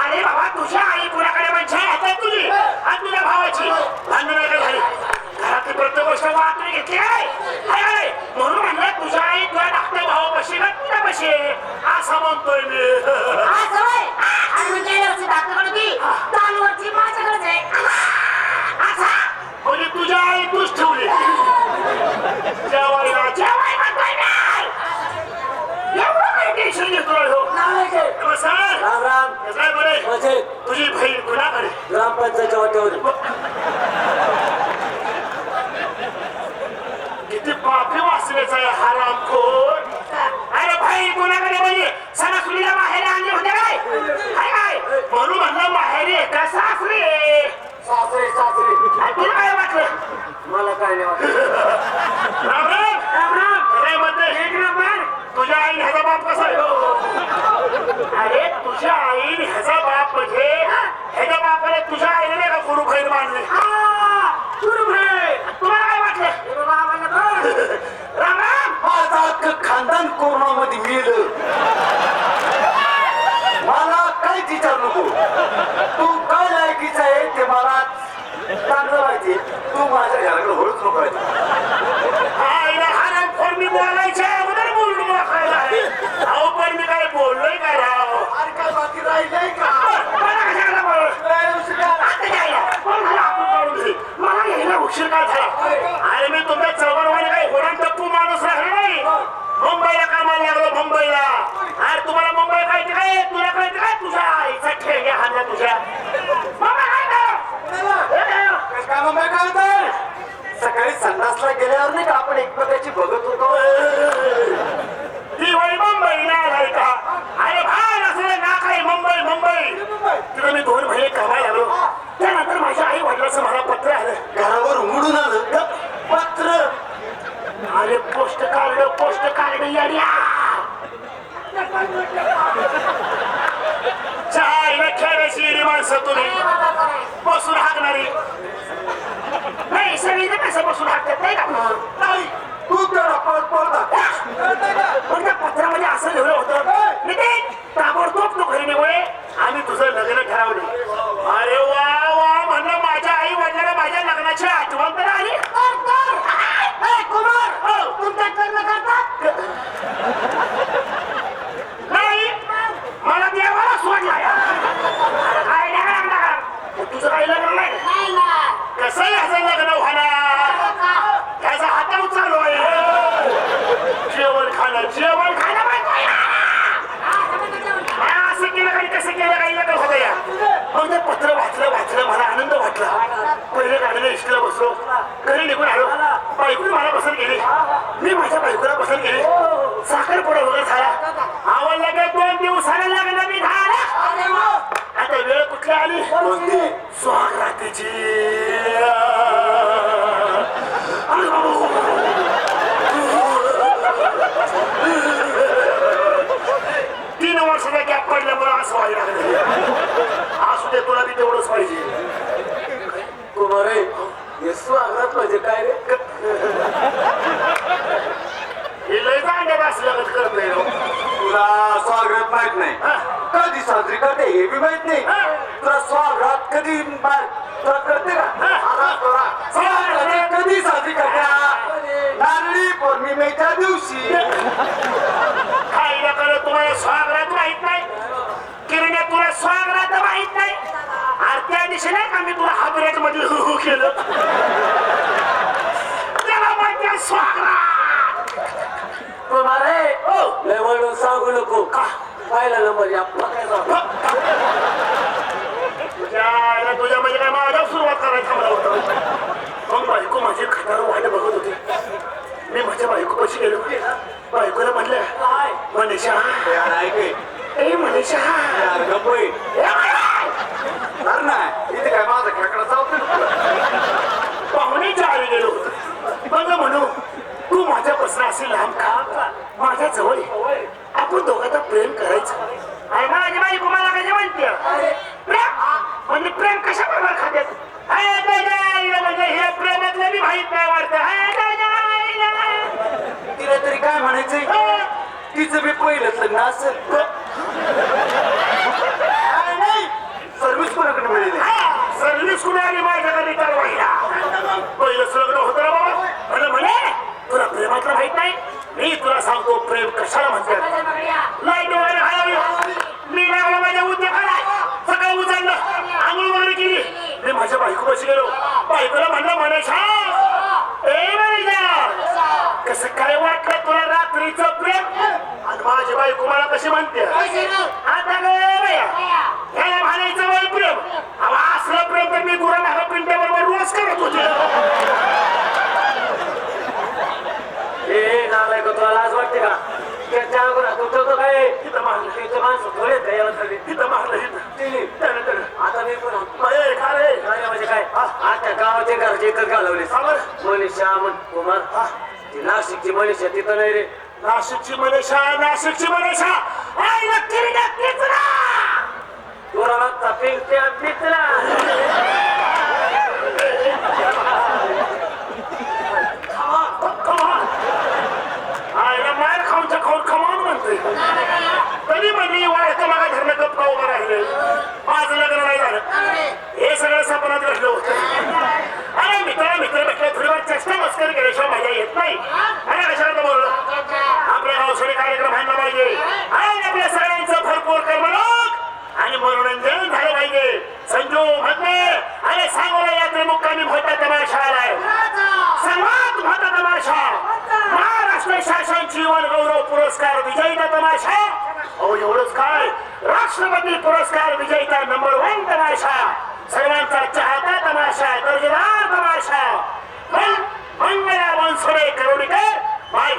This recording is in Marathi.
अरे बाबा तुझ्या आई कुणाकडे म्हणजे आता तुझी. आणि तुझ्या भावाची. भांडण काय झाली घरातली प्रत्येक गोष्ट वाटून घेतली. म्हणून म्हणलं तुझ्या आई तुझ्या धाकट्या भावापाशी ना तुझ्या पाशी असं म्हणतोय मी. म्हणजे तुझ्या आई तूच ठेवली जेवायला जेवाय म्हणतोय मी एवढं काही टेन्शन घेतोय हो नमस्कार राम राम कसं? आहे बरे म्हणजे तुझी बहीण कुणाकडे ग्रामपंचायतच्या वाटेवर किती पापी वाचण्याचा आहे हा रामखोर. अरे भाई कोणाकडे म्हणजे सणासुरीला बाहेर आणले होते काय? काय काय? म्हणून म्हणलं माहेरी आहे का सासरी? सासरे सासरे. आणि तुला काय वाटलं? मला काय नाही वाटत राम राम राम राम काय म्हणते हे ग्रामर तुझ्या आईने ह्याचा बाप कसा आहे हो? अरे तुझ्या आईने ह्याचा बाप म्हणजे ह्याच्या बापाने तुझ्या आईने नाही का गुरु बहीण मानले गुरु बहीण तुम्हाला काय वाटलं राम राम माझं अख्खं खानदान कोरोनामध्ये मेलं मला काहीच विचार नको तू काय लायकीच आहे ते मला चांगलं तू माझ्या घराकडे नको आईला मी बोलायच्या अगोदर बोलून वाकायला अहो पण मी काय बोललोय काय राव अरे काय बाकी राहिलंय का मला उशीर काय? झाला अरे मी तुमच्या चौघांमध्ये काही होणार टप्पू माणूस राहिला नाही मुंबईला कामाला लागलो मुंबईला अरे तुम्हाला मुंबई कळते काय? तुला कळते काय? तुझ्या आईचा ठेंग्या हाणला तुझ्या मुंबई काय करावं? हे काय? काय मग काय होतंय? सकाळी संडासला गेल्यावर नाही का आपण एकमेकाची बघत होतो? दिवाळी मुंबईला आलाय का? अरे भान ना मुंबई मुंबई? तिकडे मी दोन महिने कमायला लागलो त्यानंतर माझ्या आई वडिलाचं मला पत्र आलं. घरावर आलं. पत्र. अरे पोस्ट कार्ड पोस्ट कार्ड याड्या. चायला खेळायची येडी माणसं तुम्ही. बसून हाकणारी. नाही सगळी तर कसं बसून हाकतात नाही का नाही तू पळ पळता पण त्या पत्रामध्ये असं लिहिलं होतं नितीन ताबडतोब तू घरी निघोय आम्ही तुझं लग्न ठरवले अरे वा वा म्हणलं माझ्या आई वडिलांना माझ्या लग्नाची आठवण तर आली. कुमार. तुमच्या लग्न करतात नाही मला देवाला सोडला या. अरे काय नाही काय लागणार? तुझं काही लग्न नाही नाही ना कसं ह्याचं लग्न होणार त्याचा हातावर चालू आहे जेवण खाणं जेवण खाणं बायको या. हा, असं केलं काही कसं केलं काही लग्न होतं या मग ते पत्र वाचलं वाचलं मला आनंद वाटला पहिले गाडीला इष्टीला बसलो घरी निघून आलो? बायकोने मला पसंत केली. मी माझ्या बायकोला पसंत केली. साखरपुडा वगैरे झाला. आवडला का दोन दिवसाला लग्न मी झाला. आता वेळ कुठली आली? कोणती? स्वागताची तीन वर्षाचा गॅप पडल्यामुळे असं व्हायला लागलं असू दे तुला बी तेवढंच पाहिजे कुमार हे स्वागत म्हणजे काय रे हे लय राव. तुला स्वागत माहीत नाही. कधी साजरी करते हे बी माहीत नाही. तुला स्वागत कधी बाय- तुला करते का. आता तुला स्वागत कधी साजरी करते नारळी पौर्णिमेच्या दिवशी खायला करत तुम्हाला स्वागत माहीत नाही किरण्या तुला स्वागत माहीत नाही अरे त्या दिवशी नाही का मी तुला हाबरेटमध्ये हु हु केलं. त्याला म्हणते स्वागत. कुमार हो. लय म्हणून सांगू नको. का? पाहिला नंबर या पकायचा तुझ्या म्हणजे काय माझ्या सुरुवात करायला थांबला होता. मग बायको माझी खटार वाट बघत होती. मी माझ्या बायको कशी गेलो. बायकोला म्हणलं मनीषा. ए मनीषा. यार अरे माझी माझी कुमाला कधी म्हणते प्रेम? म्हणजे प्रेम कशा बरोबर खात्यात तिला तरी काय म्हणायचंय? हो. तिचं मी पहिलं लग्न असेल सर्व्हिस कोणाकडे मिळेल? सर्व्हिस कुणी आली माझ्याकडे पहिलंच लग्न होतं ना बाबा. म्हणे तुला प्रेमातलं माहीत नाही? मी तुला सांगतो प्रेम कशाला म्हणतात? माझ्या बायको बशी गेलो बायकोला म्हणलं मनीषा ए मनीषा कसं काय वाटलं तुला रात्रीचं प्रेम? आणि माझी बायको मला कशी म्हणते? आता ह्याला म्हणायचं वय प्रेम. असलं प्रेम तर मी गुरा मागा पिंट्याबरोबर रोज करत होते. ए नालाय तुला लाज वाटते का? त्याच्या अगोदर तू ठेवतो काय इथं मारलं. त्याचे माणसं थोडे. त्यानं त्यानं आता मी पण म्हणतो, ए, का रे काय म्हणजे काय आता गावाच्या घरचे इथं घालवले? मनीषा कुमार. ती नाशिकची मनीषा तिथं नाही रे. नाशिकची मनीषा नाशिकची मनीषा. आई नक्की नक्कीच ना मित्रा आईला मार खाऊनच्या खाऊन खमावून म्हणतोय तरी म्हणली वाळका मागा धरणं गप्पा उभं राहिले माझं लग्न नाही झालं हे सगळं सपनात घडलं होतं अरे मित्र मित्र भेटले थोडीफार चेष्टा मस्करी केल्याशिवाय मजा येत नाही अरे कशाला बोललो आपल्या गावसरी कार्यक्रम व्हायला पाहिजे आणि आपल्या सगळ्यांचं भरपूर कर्मलोक आणि मनोरंजन झालं पाहिजे. संजू अरे सांगोला यात्रे मुक्कामी मोठा तमाशा आलाय सर्वात मोठा तमाशा. महाराष्ट्र शासन जीवन गौरव पुरस्कार विजयीचा तमाशा. अहो एवढंच काय? राष्ट्रपती पुरस्कार विजयीचा नंबर वन तमाशा. सर्वांचा चाहता तमाशा दर्जेदार तमाशा. पण बनसोडे करोडीकर माय